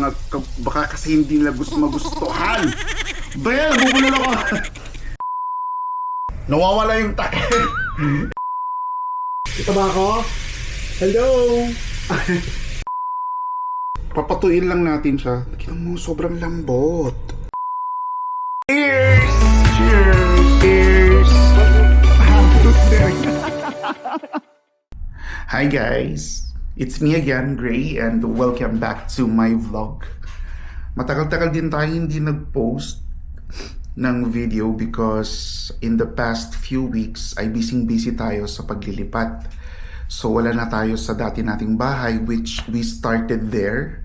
mga, ka- baka kasi hindi nila gusto magustuhan. Bel, bubulol ako. Nawawala yung takip. Ito ba ako? Hello? Papatuin lang natin siya. Kita mo, sobrang lambot. Cheers! Cheers! Cheers! Hi guys! It's me again, Gray, and welcome back to my vlog. Matagal-tagal din tayo hindi nag-post ng video because in the past few weeks ay busy-busy tayo sa paglilipat. So wala na tayo sa dati nating bahay which we started there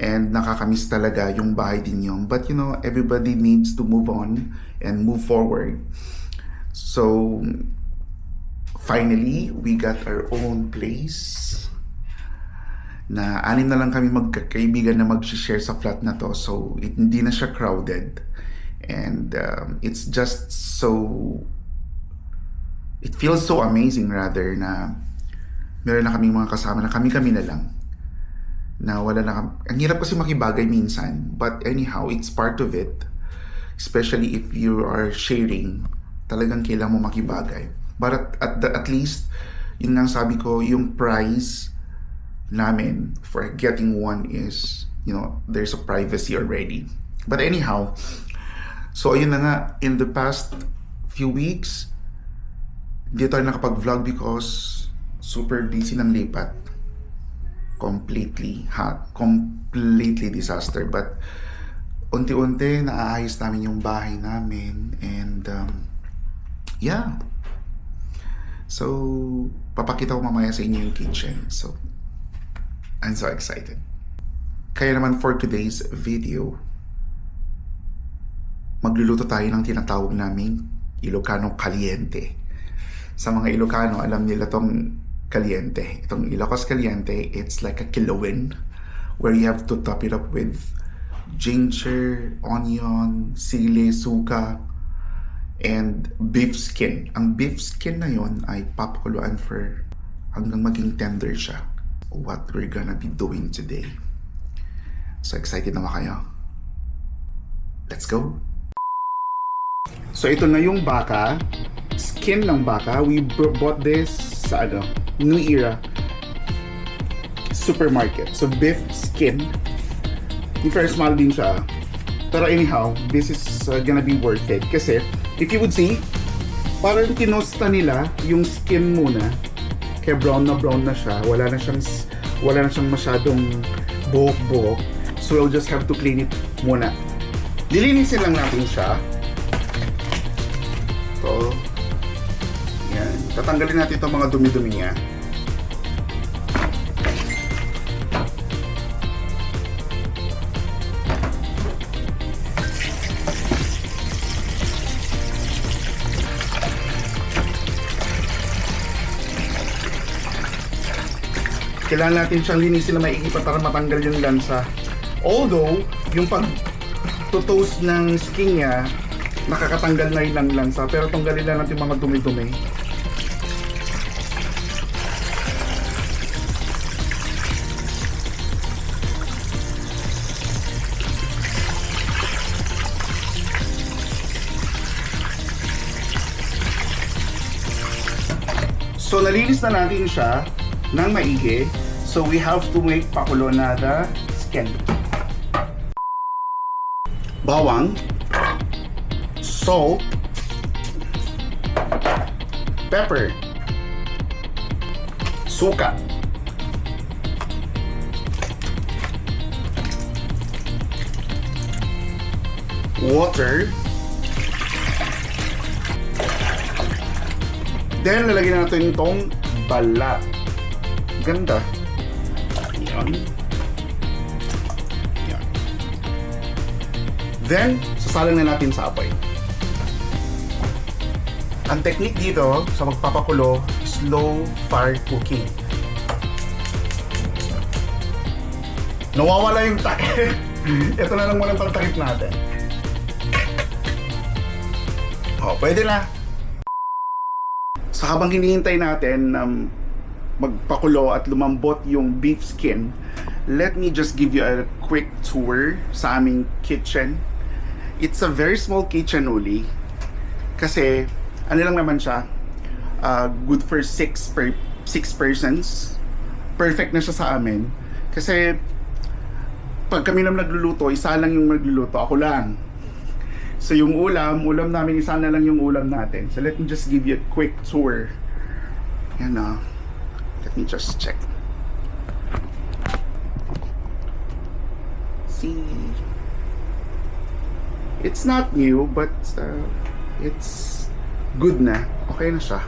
and nakakamiss talaga yung bahay din yun. But you know, everybody needs to move on and move forward. So finally, we got our own place na anim na lang kami magkakaibigan na mag-share sa flat na to. So, it, hindi na siya crowded. And um, it's just so... It feels so amazing rather na meron na kaming mga kasama na kami-kami na lang. Na wala na Ang hirap kasi makibagay minsan. But anyhow, it's part of it. Especially if you are sharing, talagang kailangan mo makibagay. But at, at, the, at least, yun nga sabi ko, yung prize namin for getting one is, you know, there's a privacy already. But anyhow, so ayun na nga, in the past few weeks, hindi tayo nakapag-vlog because super busy ng lipat. Completely, ha, completely disaster. But unti-unti naaayos namin yung bahay namin and um, yeah. So, papakita ko mamaya sa inyo yung kitchen. So, I'm so excited. Kaya naman for today's video, magluluto tayo ng tinatawag naming Ilocano Caliente. Sa mga Ilocano, alam nila tong caliente. Itong Ilocos Caliente, it's like a kilawin where you have to top it up with ginger, onion, sili, suka, and beef skin. Ang beef skin na yon ay papakuluan for hanggang maging tender siya. What we're gonna be doing today. So excited na ba kayo? Let's go! So ito na yung baka. Skin ng baka. We bought this sa ano, New Era supermarket. So beef skin. Yung very small din siya. Pero anyhow, this is uh, gonna be worth it. Kasi, if you would see, parang tinosta nila yung skin muna. Kaya brown na brown na siya. Wala na siyang, wala na siyang masyadong buhok-buhok. So we'll just have to clean it muna. Lilinisin lang natin siya. Ito. Yan. Tatanggalin natin itong mga dumi-dumi niya. Kailangan natin siyang linisin na maigi pa para matanggal yung lansa. Although, yung pag toast ng skin niya, nakakatanggal na rin ng lansa. Pero tanggalin lang natin mga dumi-dumi. So, nalinis na natin siya ng maigi. So, we have to make pakulo na the skin. Bawang. Salt. Pepper. Suka. Water. Then, lalagyan natin itong balat. Ganda. Yan. Yan. Then, sasalang na natin sa apoy. Ang technique dito sa magpapakulo, slow fire cooking. Nawawala yung takip. Ito na lang muna ang takip natin. Oh, pwede na. So habang hinihintay natin um, magpakulo at lumambot yung beef skin, let me just give you a quick tour sa aming kitchen. It's a very small kitchen only. Kasi, ano lang naman siya, uh, good for six per six persons. Perfect na siya sa amin. Kasi, pag kami naman nagluluto, isa lang yung nagluluto, ako lang. So yung ulam, ulam namin, isa na lang yung ulam natin. So let me just give you a quick tour. Yan na. Let me just check. See. It's not new, but uh, it's good na. Okay na siya.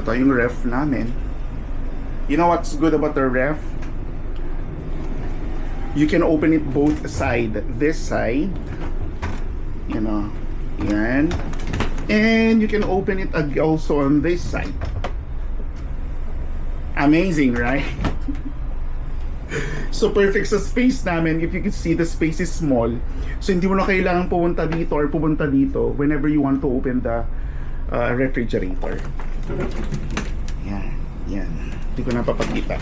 Ito yung ref namin. You know what's good about the ref? You can open it both side. This side, you know, yan. And you can open it also on this side. Amazing, right? so perfect sa space namin. If you can see, the space is small. So hindi mo na kailangan pumunta dito or pumunta dito whenever you want to open the uh, refrigerator. Yan, yan. Hindi ko napapakita.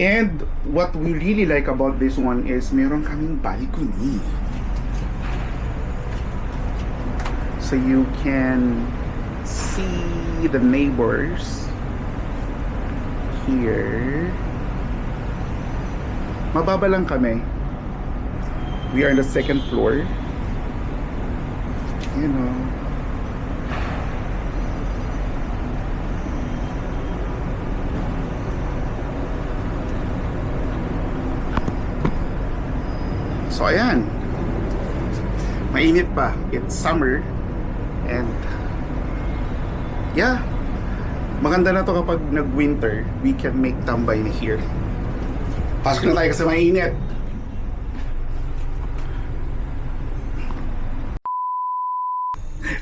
And what we really like about this one is meron kaming balcony. So you can see the neighbors here. Mababa lang kami. We are on the second floor. You know. So ayan. Mainit pa. It's summer. Yeah. Maganda na to kapag nag-winter, we can make tambay na here. Pasok na tayo kasi mainit.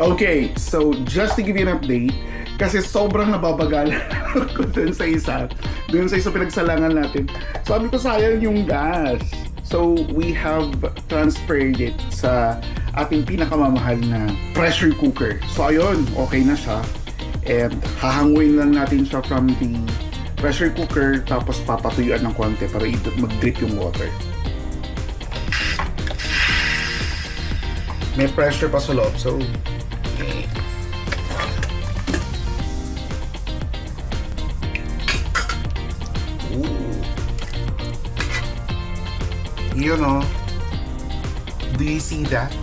Okay, so just to give you an update, kasi sobrang nababagal ko dun sa isa, dun sa isa pinagsalangan natin. Sabi ko sayang yung gas. So we have transferred it sa ating pinakamamahal na pressure cooker. So ayun, okay na siya. And hahanguin lang natin siya from the pressure cooker tapos papatuyuan ng konti para mag-drip yung water. May pressure pa sa loob, so Ooh. You know, do you see that?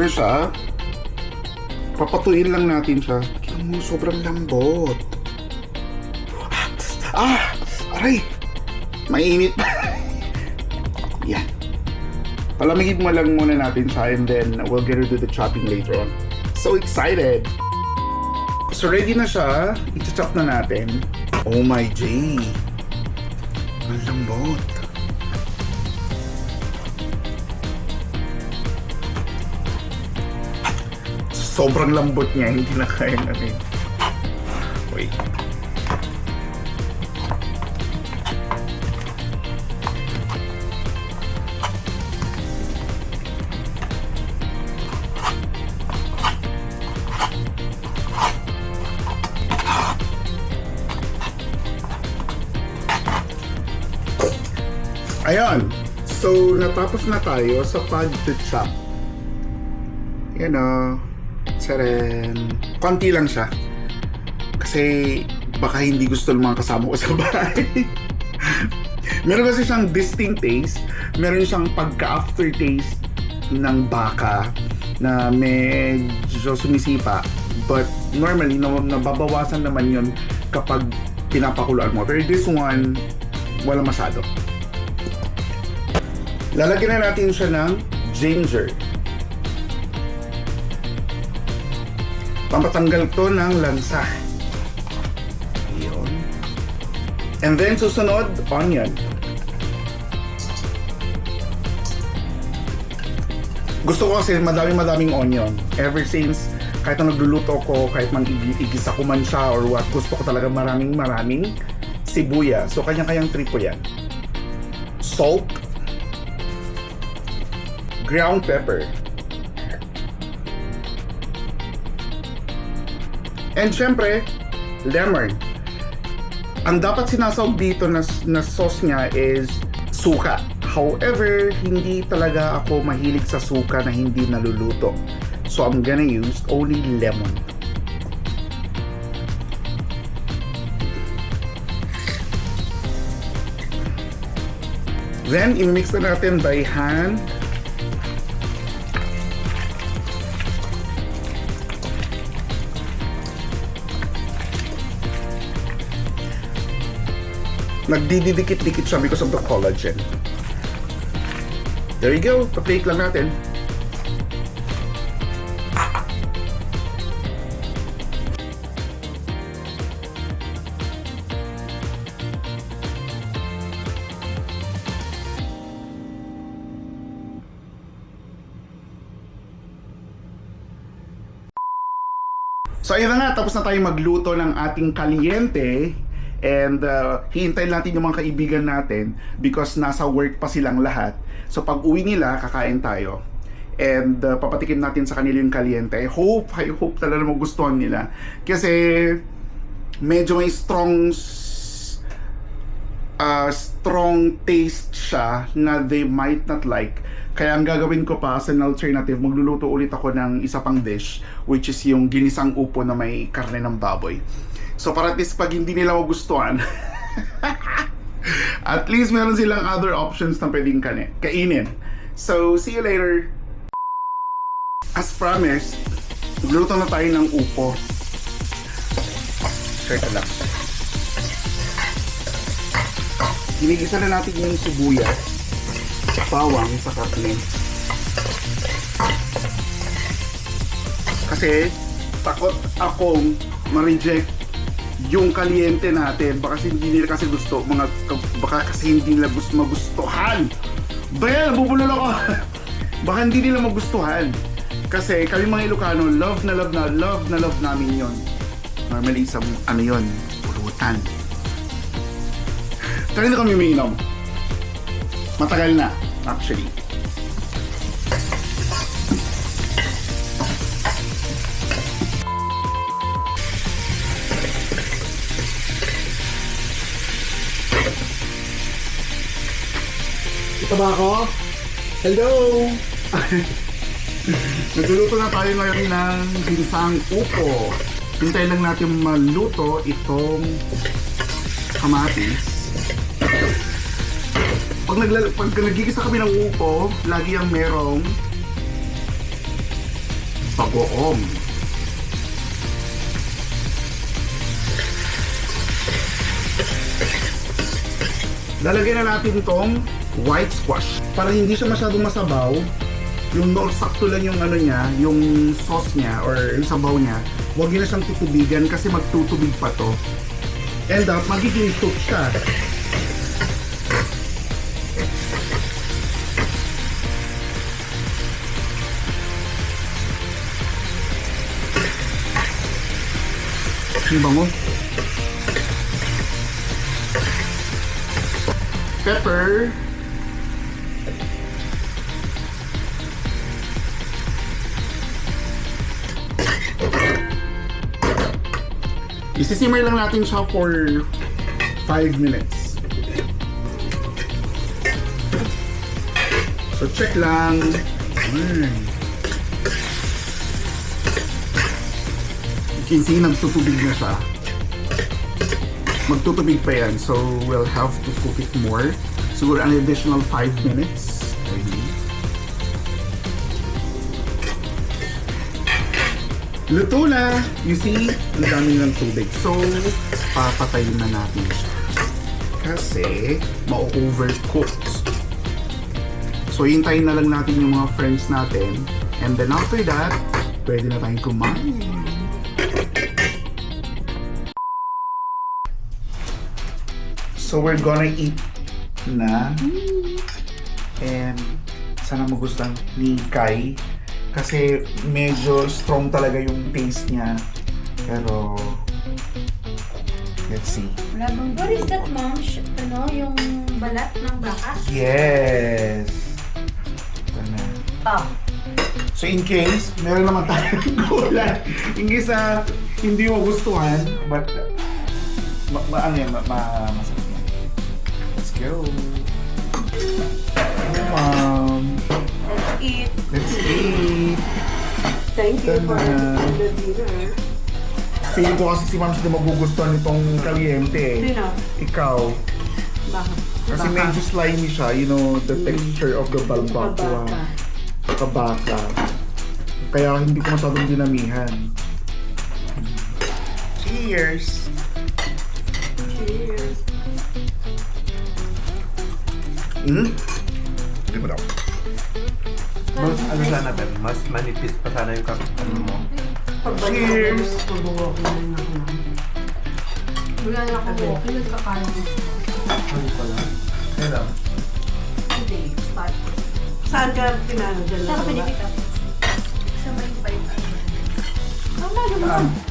Na siya. Papatuin lang natin siya. Tingnan mo, sobrang lambot. Ah! Aray! Mainit pa. Yan. Palamigin mo lang muna natin siya and then we'll get to do the chopping later on. So excited! So ready na siya. I-chop na natin. Oh my J! Ang lambot. Sobrang lambot niya, hindi na kaya na rin. Wait. Ayan. So, natapos na tayo sa pag to chop. Yan o. Tsaran. Konti lang siya. Kasi baka hindi gusto ng mga kasama ko sa bahay. Meron kasi siyang distinct taste. Meron siyang pagka-aftertaste ng baka na medyo sumisipa. But normally, no, nababawasan naman yon kapag pinapakuluan mo. Pero this one, wala masyado. Lalagyan na natin siya ng ginger. Pampatanggal to ng lansa. Yun. And then susunod, onion. Gusto ko kasi madami-madaming onion. Ever since, kahit na nagluluto ko, kahit man igi- igisa ko man siya or what, gusto ko talaga maraming-maraming sibuya. So, kanya-kanyang trip ko yan. Salt. ground pepper. And syempre, lemon. Ang dapat sinasawag dito na, na sauce niya is suka. However, hindi talaga ako mahilig sa suka na hindi naluluto. So I'm gonna use only lemon. Then, i-mix na natin by hand. Nagdidikit-dikit siya because of the collagen. There you go. Pa-plate lang natin. So ayun na nga, tapos na tayo magluto ng ating kaliente and uh, hihintayin natin yung mga kaibigan natin because nasa work pa silang lahat. So pag uwi nila, kakain tayo. And uh, papatikim natin sa kanila yung kaliente. I hope, I hope talaga magustuhan nila. Kasi medyo may strong uh, strong taste siya na they might not like. Kaya ang gagawin ko pa as an alternative, magluluto ulit ako ng isa pang dish, which is yung ginisang upo na may karne ng baboy. So para least pag hindi nila magustuhan, at least meron silang other options na pwedeng kainin. So, see you later. As promised, magluto na tayo ng upo. Share lang. Ginigisa na natin yung sibuyas, bawang sa karne. Kasi takot akong ma-reject yung kaliente natin. Baka hindi nila kasi gusto, mga, baka kasi hindi nila gusto magustuhan. Bel, bubulol ako. baka hindi nila magustuhan. Kasi kami mga Ilocano, love na love na love na love namin yon. Normally sa ano yon, pulutan. Pero hindi kami umiinom. Matagal na, actually. Ito ba ako? Hello? Nagluluto na tayo ngayon ng ginsang upo. Hintay lang natin maluto itong kamatis. Pag, nagla- pag nagigisa kami ng upo, lagi ang merong bagoong. Lalagyan na natin itong white squash. Para hindi siya masyadong masabaw, yung no, sakto lang yung ano niya, yung sauce niya or yung sabaw niya, huwag niyo na siyang tutubigan kasi magtutubig pa to. And up, magiging soup siya. Yung bango. Pepper. Isisimmer lang natin siya for 5 minutes. So check lang. Mm. You can see nagtutubig na siya. Magtutubig pa yan. So we'll have to cook it more. Siguro an additional 5 minutes. Maybe. Luto na! You see, ang dami ng tubig. So, papatayin na natin siya. Kasi, ma-overcooked. So, hintayin na lang natin yung mga friends natin. And then after that, pwede na tayong kumain. So, we're gonna eat na. And sana magustuhan ni Kai. Kasi medyo strong talaga yung taste niya. Pero, let's see. Wala bang, what is that, mom? Sh- ano, yung balat ng baka? Yes! Ito na. Ah. So in case, meron naman tayong gulay. In case na hindi mo gustuhan, but ma, ma ano yan, ma, ma go. Mom. Let's eat. Let's eat. Thank you for the dinner. Feeling ko kasi si ma'am sila magugustuhan nitong kaliente eh. Sino? Ikaw. Bakit? Kasi Baka. medyo slimy siya, you know, the texture of the balbacua. Baka. Kabaka. Kaya hindi ko masyadong dinamihan. Cheers. Hmm? Hindi mo daw. Mas ano sana Ben, mas manipis pa sana yung kap ano mo. Cheers. Wala na ako walking, nagkakaroon ko. Ano pala? Kaya Hindi, start. Saan ka pinano dyan? Saan ka pinipita? Sa may bike. Ang layo mo.